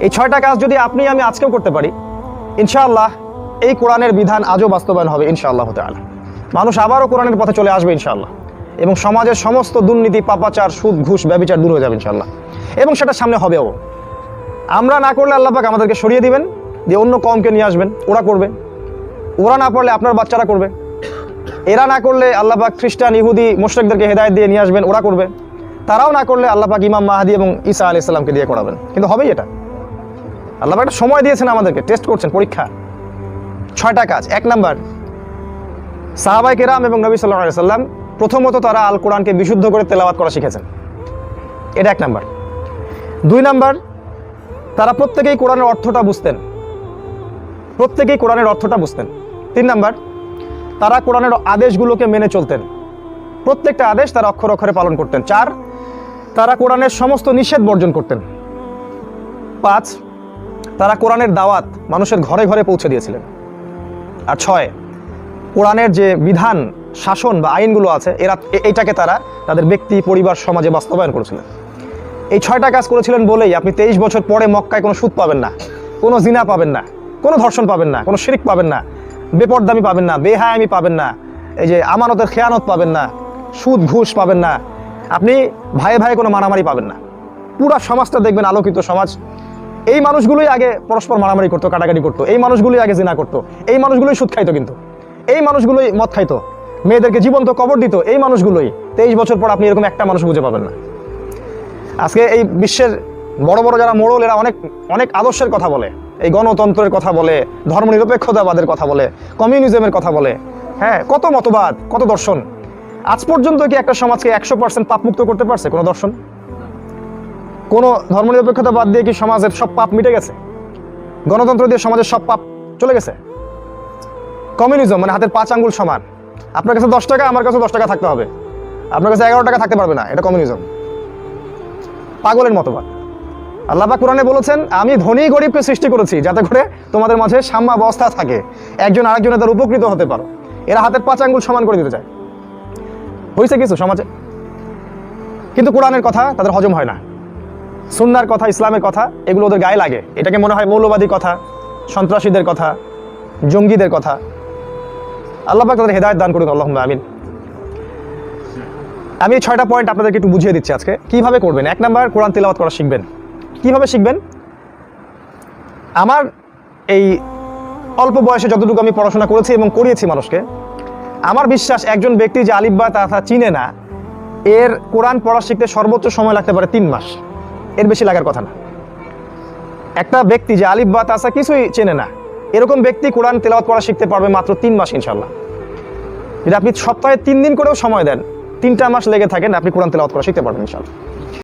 এই ছয়টা কাজ যদি আপনি আমি আজকেও করতে পারি, ইনশাআল্লাহ এই কোরআনের বিধান আজও বাস্তবায়ন হবে ইনশাআল্লাহ তাআলা। মানুষ আবারও কোরআনের পথে চলে আসবে ইনশাআল্লাহ। এবং সমাজের সমস্ত দুর্নীতি, পাপাচার, সুদ, ঘুষ, ব্যবচার দূর হয়ে যাবে ইনশাআল্লাহ। এবং সেটা সামনে হবেও। আমরা না করলে আল্লাহ পাক আমাদেরকে সরিয়ে দিবেন যে অন্য কমকে নিয়ে আসবেন, ওরা করবে। ওরা না পারলে আপনার বাচ্চারা করবে। এরা না করলে আল্লাহ পাক খ্রিস্টান, ইহুদি, মোশরেকদেরকে হেদায়ত দিয়ে নিয়ে আসবেন, ওরা করবে। তারাও না করলে আল্লাহ পাক ইমাম মাহাদি এবং ঈসা আলি ইসলামকে দিয়ে করাবেন। কিন্তু হবেই এটা। আল্লাহ একটা সময় দিয়েছেন আমাদেরকে টেস্ট করছেন, পরীক্ষা। ছয়টা কাজ, এক নাম্বার সাহাবাই কেরাম এবং নবী সাল্লাহ সাল্লাম প্রথমত তারা আল কোরআনকে বিশুদ্ধ করে তেলাওয়াত করা শিখেছেন। এটা এক নাম্বার। দুই নাম্বার, তারা প্রত্যেকেই কোরআনের অর্থটা বুঝতেন। প্রত্যেকেই কোরআনের অর্থটা বুঝতেন। তিন নাম্বার, তারা কোরআনের আদেশগুলোকে মেনে চলতেন। প্রত্যেকটা আদেশ তারা অক্ষর অক্ষরে পালন করতেন। চার, তারা কোরআনের সমস্ত নিষেধ বর্জন করতেন। পাঁচ তারা কোরআনের দাওয়াত মানুষের ঘরে ঘরে পৌঁছে দিয়েছিলেন। আর ছয়, কোরআনের যে বিধান, শাসন বা আইনগুলো আছে, এরা এইটাকে তারা তাদের ব্যক্তি, পরিবার, সমাজে বাস্তবায়ন করেছিলেন। এই ছয়টা কাজ করেছিলেন বলেই আপনি তেইশ বছর পরে মক্কায় কোনো সুদ পাবেন না, কোনো জিনা পাবেন না, কোনো ধর্ষণ পাবেন না, কোনো শিরিক পাবেন না, বেপরদামি পাবেন না, বেহায়ামি পাবেন না, এই যে আমানতের খেয়ানত পাবেন না, সুদ ঘুষ পাবেন না, আপনি ভাইয়ে ভাইয়ে কোনো মারামারি পাবেন না। পুরা সমাজটা দেখবেন আলোকিত সমাজ। এই মানুষগুলোই আগে পরস্পর মারামারি করতো, কাটাকাটি করতো। এই মানুষগুলোই আগে জিনা করতো। এই মানুষগুলোই সুদ খাইতো কিন্তু। এই মানুষগুলোই মদ খাইতো। মেয়েদেরকে জীবন্ত কবর দিত। এই মানুষগুলোই। তেইশ বছর পর আপনি এরকম একটা মানুষ বুঝে পাবেন না। আজকে এই বিশ্বের বড় বড় যারা মোড়ল, এরা অনেক অনেক আদর্শের কথা বলে। এই গণতন্ত্রের কথা বলে, ধর্মনিরপেক্ষতাবাদের কথা বলে, কমিউনিজমের কথা বলে। হ্যাঁ কত মতবাদ, কত দর্শন। আজ পর্যন্ত কি একটা সমাজকে একশো পার্সেন্ট পাপমুক্ত করতে পারছে কোনো দর্শন? কোনো ধর্মনিরপেক্ষতা বাদ দিয়ে কি সমাজের সব পাপ মিটে গেছে? গণতন্ত্র দিয়ে সমাজের সব পাপ চলে গেছে? কমিউনিজম মানে হাতের পাঁচ আঙ্গুল সমান। আপনার কাছে দশ টাকা, আমার কাছে দশ টাকা থাকতে হবে। আপনার কাছে এগারো টাকা থাকতে পারবে না, এটা কমিউনিজম। পাগলের মতবাদ আল্লাহ পাক কোরআনে বলেছেন, আমি ধনী গরিবকে সৃষ্টি করেছি যাতে করে তোমাদের মাঝে সাম্যাবস্থা থাকে। একজন আরেকজনের তার উপকৃত হতে পারো। এরা হাতের পাঁচ আঙ্গুল সমান করে দিতে চায়। হয়েছে কিছু সমাজে? কিন্তু কোরআনের কথা তাদের হজম হয় না। সুন্নার কথা, ইসলামের কথা, এগুলো ওদের গায়ে লাগে। এটাকে মনে হয় মৌলবাদী কথা, সন্ত্রাসীদের কথা, জঙ্গিদের কথা। আল্লাহ পাক তাদের হেদায়ত দান করুক আল্লাহ আমিন। আমি এই ছয়টা পয়েন্ট আপনাদেরকে একটু বুঝিয়ে দিচ্ছি আজকে। কীভাবে করবেন? এক নাম্বার, কোরআন তেলাওয়াত করা শিখবেন। কীভাবে শিখবেন? আমার এই অল্প বয়সে যতটুকু আমি পড়াশোনা করেছি এবং করিয়েছি মানুষকে, আমার বিশ্বাস একজন ব্যক্তি যে আলিফ তা চিনে না, এর কোরআন পড়া শিখতে সর্বোচ্চ সময় লাগতে পারে তিন মাস। এর বেশি লাগার কথা না। একটা ব্যক্তি যে আলিফ বা তাসা কিছুই চেনে না, এরকম ব্যক্তি কোরআন তেলাওয়াত পড়া শিখতে পারবে মাত্র তিন মাস ইনশাল্লাহ যদি আপনি সপ্তাহে তিন দিন করেও সময় দেন, তিনটা মাস লেগে থাকেন আপনি কোরআন তেলাওয়াত করা শিখতে পারবেন ইনশাল্লাহ